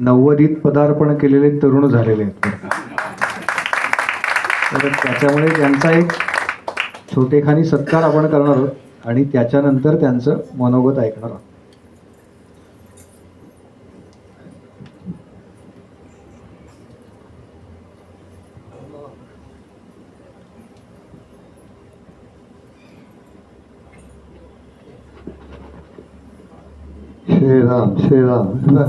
नव्वदीत पदार्पण केलेले तरुण झालेले आहेत. तर त्याच्यामुळे त्यांचा एक छोटेखानी सत्कार आपण करणार आहोत आणि त्याच्यानंतर त्यांचं मनोगत ऐकणार आहोत. श्रीराम श्रीराम.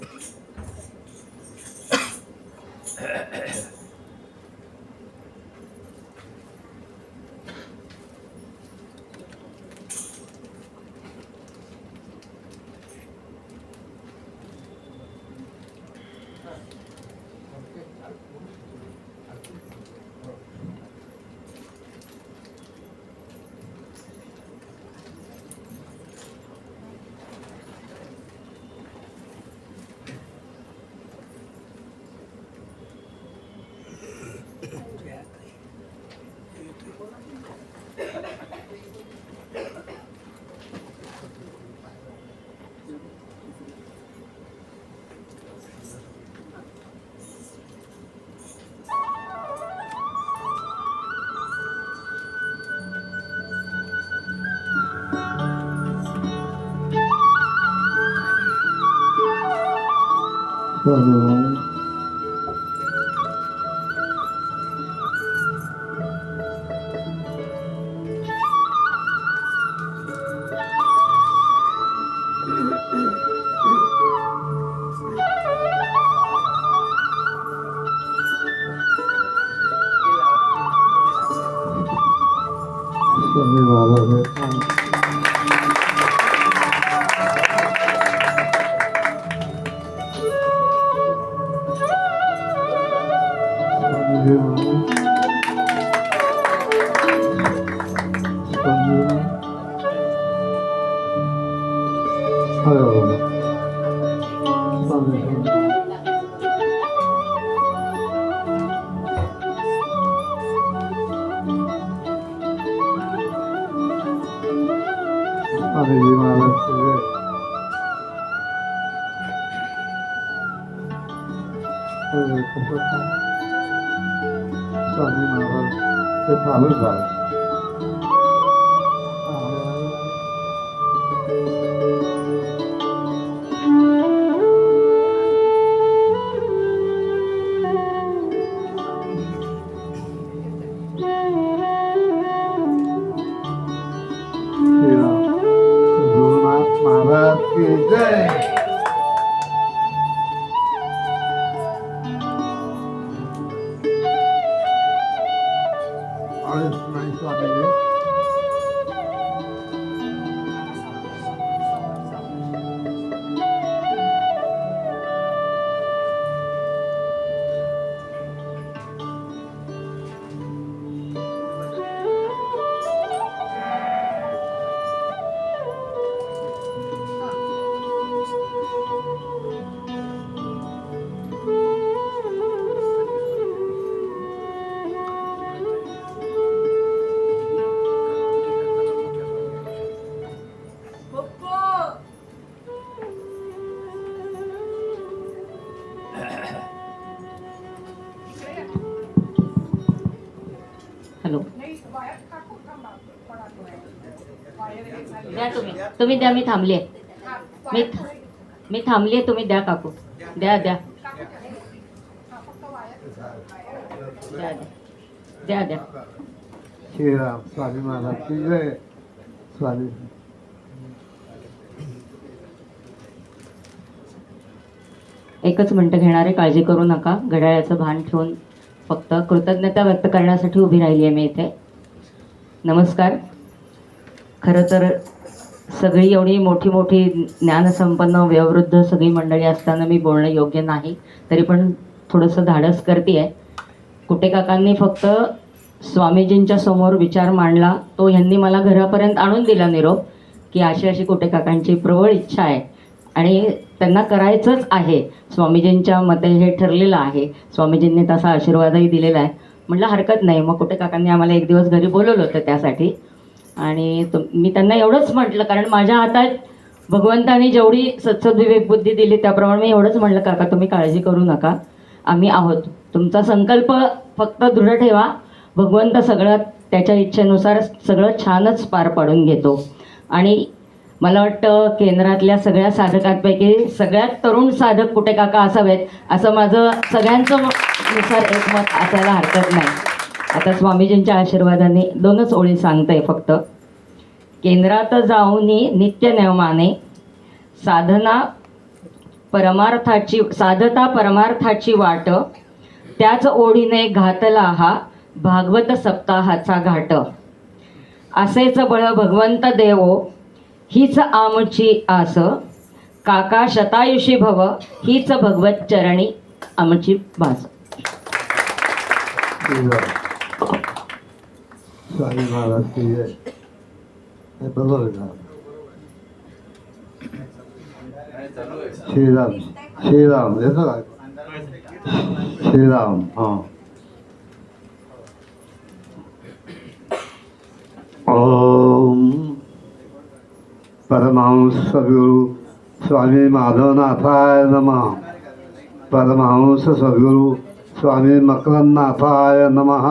ハハハハ。स्वामीराम स्वामी स्वामी महाराज स्वामी हरे बाबा स्वामी स्वामी जी महाराज की जय हरे कृष्ण स्वामी महाराज ते फारच झालं तुम्ही द्या मी थांबली आहे. मी मी थांबली आहे तुम्ही द्या काकू. द्या द्या. द्या द्या. द्या श्रीराम स्वामी महाराज जय. स्वामी. एकच मिनटं घेणारे काळजी करू नका. घड्याळाचं भान ठेवून फक्त कृतज्ञता व्यक्त करण्यासाठी उभी राहिली आहे मी इथे. नमस्कार. खरं तर सगळी एवढी मोठी मोठी ज्ञानसंपन्न व्यवृद्ध सगळी मंडळी असताना मी बोलणं योग्य नाही. तरी पण थोडंसं धाडस करते आहे कुटे काकांनी फक्त स्वामीजींच्या समोर विचार मांडला. तो ह्यांनी मला घरापर्यंत आणून दिला निरोप की अशी अशी कुटे काकांची प्रबळ इच्छा आहे. आणि त्यांना करायचंच आहे. स्वामीजींच्या मते हे ठरलेलं आहे. स्वामीजींनी तसा आशीर्वादही दिलेला आहे. म्हटलं हरकत नाही. मग कुठे काकांनी आम्हाला एक दिवस घरी बोलवलं होतं त्यासाठी. आणि मी त्यांना एवढंच म्हटलं कारण माझ्या हातात भगवंतानी जेवढी सत्सद्विवेक बुद्धी दिली त्याप्रमाणे मी एवढंच म्हटलं काका तुम्ही काळजी करू नका आम्ही आहोत. तुमचा संकल्प फक्त दृढ ठेवा. भगवंत सगळं त्याच्या इच्छेनुसार सगळं छानच पार पाडून घेतो. आणि मला वाटतं केंद्रातल्या सगळ्या साधकांपैकी सगळ्यात तरुण साधक कुठे काका असावेत असं माझं सगळ्यांचं नुसार एकमत असायला हरकत नाही. आता स्वामीजींच्या आशीर्वादाने दोनच ओळी सांगते फक्त. केंद्रात जाऊन नित्य नियमाने साधना परमार्थाची साधता परमार्थाची वाट त्याच ओढीने घातला हा भागवत सप्ताहाचा घाट. असेच बळ भगवंत देवो हीच आमची आस. काका शतायुषी भव हीच भगवत चरणी आमची भास स्वामी महाराज हे बरोबर आहे ना? श्रीराम श्रीराम येतो का श्रीराम हां ओम परमहंस सद्गुरु स्वामी माधवनाथाय नमः परमहंस सद्गुरु स्वामी मकरनाथाय नमः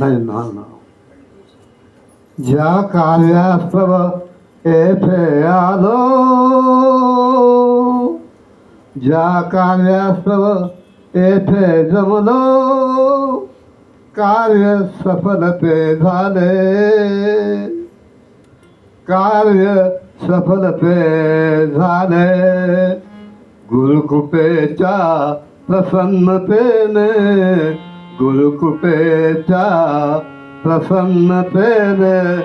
नाही ना ना. ज्या कार्यास्तव येथे आलो ज्या कार्यास्तव येथे जमलो कार्य सफलते झाले. कार्य सफलते झाले. गुरुकृपेच्या प्रसन्नतेने गुरुकृपेच्या प्रसन्नतेने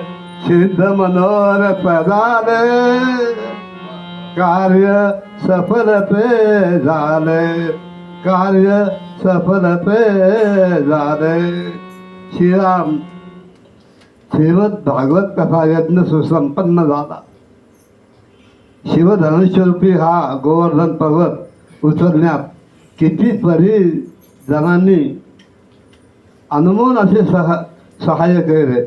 सिद्ध मनोरथ झाले कार्य सफलते झाले कार्य सफलते झाले. श्रीराम श्रीमद भागवत कथा यज्ञ सुसंपन्न झाला. शिवधनुष्यरूपी हा गोवर्धन पर्वत उचलण्यात किती परी जणांनी अनमोल असे सह सहाय्य केले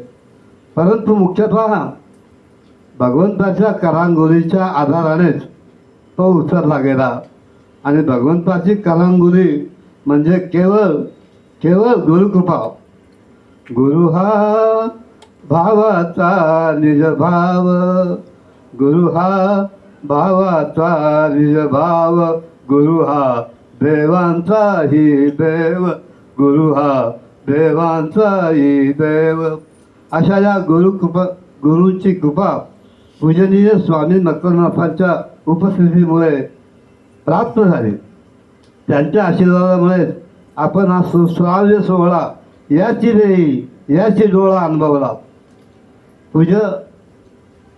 परंतु मुख्यतः भगवंताच्या करांगोलीच्या आधारानेच तो उचलला गेला आणि भगवंताची करांगोली म्हणजे केवळ केवळ गुरुकृपा गुरु हा भावाचा निज भाव गुरु हा भावाचा निज भाव गुरु हा देवांचाही देव गुरु हा देवांचा देव. अशा या गुरुकृपा गुरूंची कृपा पूजनीय स्वामी नकलनाथांच्या उपस्थितीमुळे प्राप्त झाली. त्यांच्या आशीर्वादामुळे आपण हा सुश्राव्य सोहळा याची देई याची डोळा अनुभवला. पूज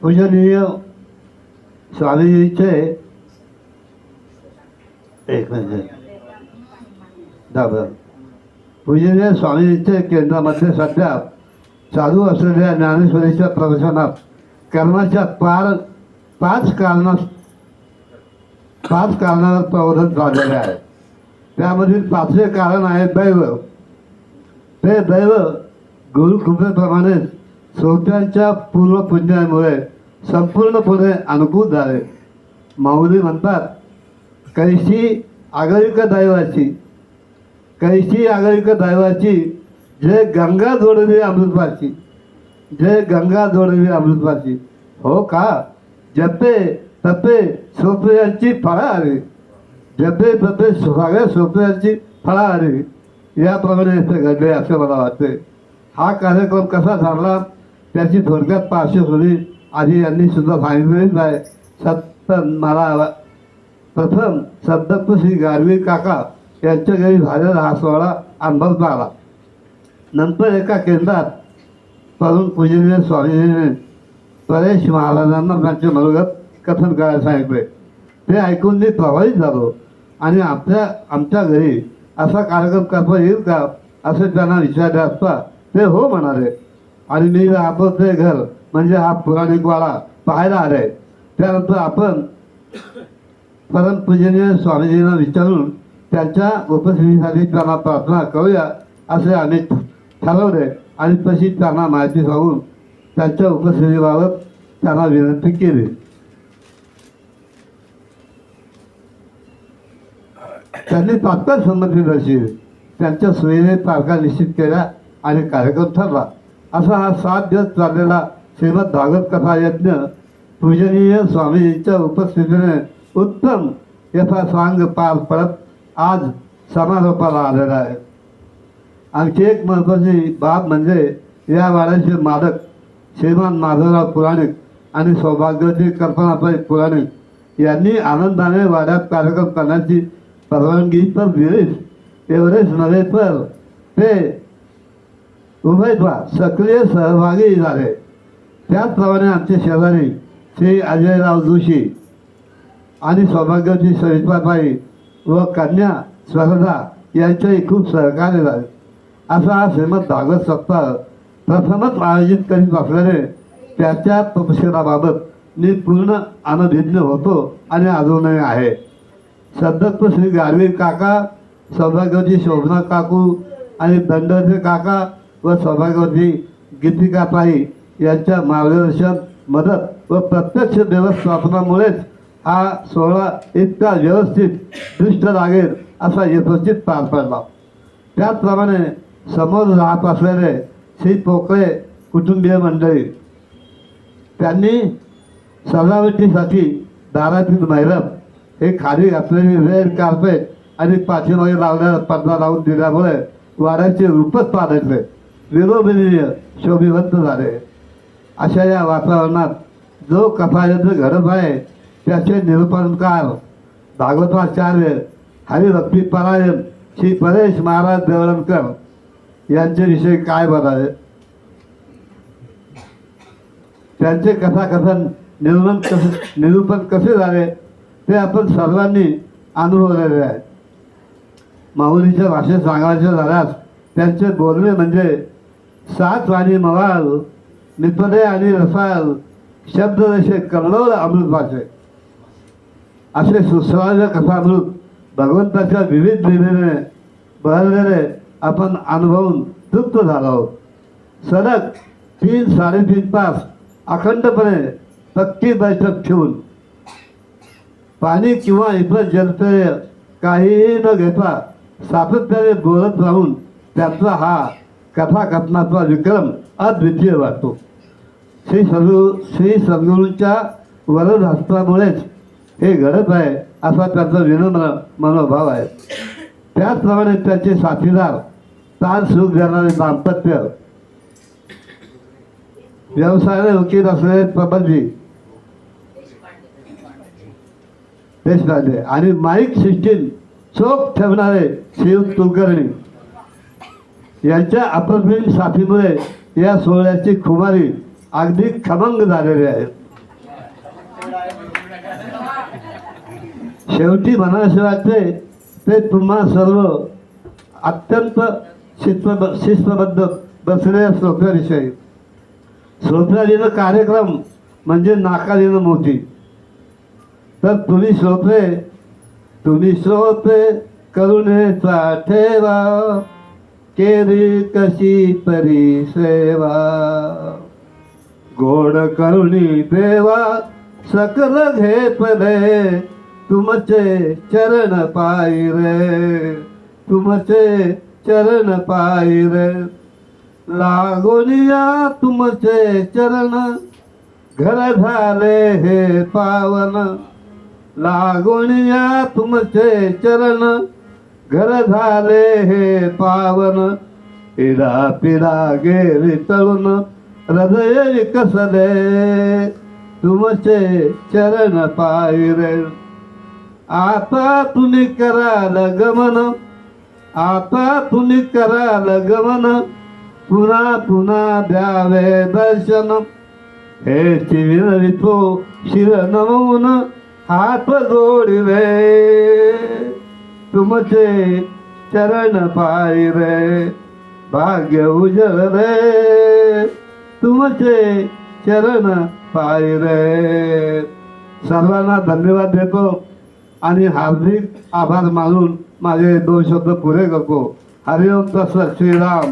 पूजनीय स्वामीजीचे एक म्हणजे दाबर पूजनीय स्वामीजीचे केंद्रामध्ये सध्या चालू असलेल्या ज्ञानेश्वरीच्या प्रदर्शनात कर्माच्या पार पाच कारणा पाच कारणावर प्रवर्धन झालेले आहे. त्यामधील पाचवे कारण आहे दैव. ते दैव गुरुकृपेप्रमाणे श्रोत्यांच्या पूर्वपुण्यामुळे संपूर्णपणे अनुकूल झाले. माऊली म्हणतात कैशी आगरिक दैवाची कैशी आगळीक दैवाची जे गंगा जोडवी अमृतवाची जे गंगा जोडवी अमृतपाची हो का? जपे तपे सोपयांची फळा आली जपे तपे सगळ्या सोपयांची फळा हवी याप्रमाणे इथे घडले असे मला वाटते हा कार्यक्रम कसा झाला? त्याची थोडक्यात पार्श्वभूमी आधी यांनी सुद्धा सांगितलेलीच आहे. सत्त मला प्रथम सद्दत्त श्री गारवी काका यांच्या घरी झालेला हा सोहळा अनुभवता आला. नंतर एका केंद्रात तरुण पूजनीय स्वामीजीने परेश महाराजांना त्यांचे मनोगत कथन करायला सांगितले. ते ऐकून मी प्रभावित झालो आणि आपल्या आमच्या घरी असा कार्यक्रम करता येईल का असे त्यांना विचारले असता ते हो म्हणाले. आणि मी आपण ते घर म्हणजे हा पुराणिक वाडा पाहायला आले. त्यानंतर आपण परमपूजनीय स्वामीजींना विचारून त्यांच्या उपस्थितीसाठी त्यांना प्रार्थना करूया असे आम्ही ठरवले आणि तशी त्यांना माहिती सांगून त्यांच्या उपस्थितीबाबत त्यांना विनंती केली. त्यांनी तात्काळ संमती दर्शविली त्यांच्या सोयीने तारखा निश्चित केल्या आणि कार्यक्रम ठरला. असा हा सात दिवस चाललेला श्रीमद भागवत कथा यज्ञ पूजनीय स्वामीजींच्या उपस्थितीने उत्तम यथा सांग पार पडत आज समारोपाला आलेला आहे. आणखी एक महत्त्वाची बाब म्हणजे या वाड्याचे मालक श्रीमान माधवराव पुराणिक आणि सौभाग्यवती कल्पनाबाई पुराणिक यांनी आनंदाने वाड्यात कार्यक्रम करण्याची परवानगी तर दिलीच. एवढेच नव्हे तर ते उमेदवार सक्रिय सहभागी झाले. त्याचप्रमाणे आमचे शेजारी श्री अजयराव जोशी आणि सौभाग्यवती सविताबाई व कन्या स्वरदा यांच्याही खूप सहकार्य झाले. असा हा श्रीमद भागवत सप्ताह प्रथमच आयोजित करीत असल्याने त्याच्या तपशिलाबाबत मी पूर्ण अनभिज्ञ होतो आणि अजूनही आहे. सदत्त श्री गारवीर काका सौभाग्यवती शोभना काकू आणि दंडचे काका व सौभाग्यवती गीतिकाताई यांच्या मार्गदर्शन मदत व प्रत्यक्ष व्यवस्थापनामुळेच हा सोहळा इतका व्यवस्थित दृष्ट लागेल असा यथोचित पार पडला. त्याचप्रमाणे समोर राहत असलेले श्री पोकळे कुटुंबीय मंडळी त्यांनी सजावटीसाठी दारातील मैरम हे खाली घातलेली रेड कार्पेट आणि पाठीमागे लावलेला पडदा लावून दिल्यामुळे वाड्याचे रूपच पालटले. विलोभनीय शोभिवंत झाले. अशा या वातावरणात जो कथायंत्र घडत आहे त्याचे निरूपणकार भागवताचार्य हरिभक्ती परायण श्री परेश महाराज देवळणकर यांच्याविषयी काय बोलावे त्यांचे कथाकथन निरूपण कसे निरूपण कसे झाले ते आपण सर्वांनी अनुभवलेले आहे. माऊलीच्या भाषेत सांगायचे झाल्यास त्यांचे बोलणे म्हणजे सात वाणी मवाल निपदे आणि रसाल शब्द जसे कल्लोळ अमृत भाषे असे सुस्राव्य कथामृत भगवंताच्या विविध लिलेने बहरलेले आपण अनुभवून तृप्त झालो आहोत. सलग तीन साडेतीन तास अखंडपणे पक्की बैठक ठेवून पाणी किंवा इतर जलपेय काहीही न घेता सातत्याने बोलत राहून त्यातला हा कथाकथनाचा विक्रम अद्वितीय वाटतो. श्री सद्गुरू श्री सद्गुरूंच्या वरदहस्तामुळेच हे घडत आहे असा त्यांचा विनम्र मनोभाव आहे. त्याचप्रमाणे त्यांचे साथीदार ताण सुख देणारे दाम्पत्य व्यवसायाने वकील असलेले प्रबंधी देशपांडे आणि माईक सिस्टीम चोख ठेवणारे श्रीयुत कुलकर्णी यांच्या अप्रतिम साथीमुळे या सोहळ्याची खुमारी अगदी खमंग झालेली आहे. शेवटी म्हणायचे वाटते ते तुम्हा सर्व अत्यंत शिस्त शिस्तबद्ध बसलेल्या श्रोत्याविषयी. श्रोत्यालीनं कार्यक्रम म्हणजे नाकालीनं मोठी तर तुम्ही श्रोते तुम्ही श्रोते करुणेचा ठेवा केली कशी तरी सेवा. गोड करुणी देवा सकल घेतले तुमचे चरण पायी रे तुमचे चरण पायी रे. लागोनिया तुमचे चरण घर झाले हे पावन. लागोनिया तुमचे चरण घर झाले हे पावन. पिढा पिढा गेली तळून हृदय कसले? तुमचे चरण पायरे आता तुम्ही कराल गमन आता तुम्ही कराल गमन पुन्हा पुन्हा द्यावे दर्शन. हे विनवितो शिर नमवून हात जोडिवे. तुमचे चरण पायी रे भाग्य उजळ रे. तुमचे चरण पायी रे. सर्वांना धन्यवाद देतो. आणि हार्दिक आभार मानून माझे दोन शब्द पुरे करतो. हरिओम तसं श्रीराम.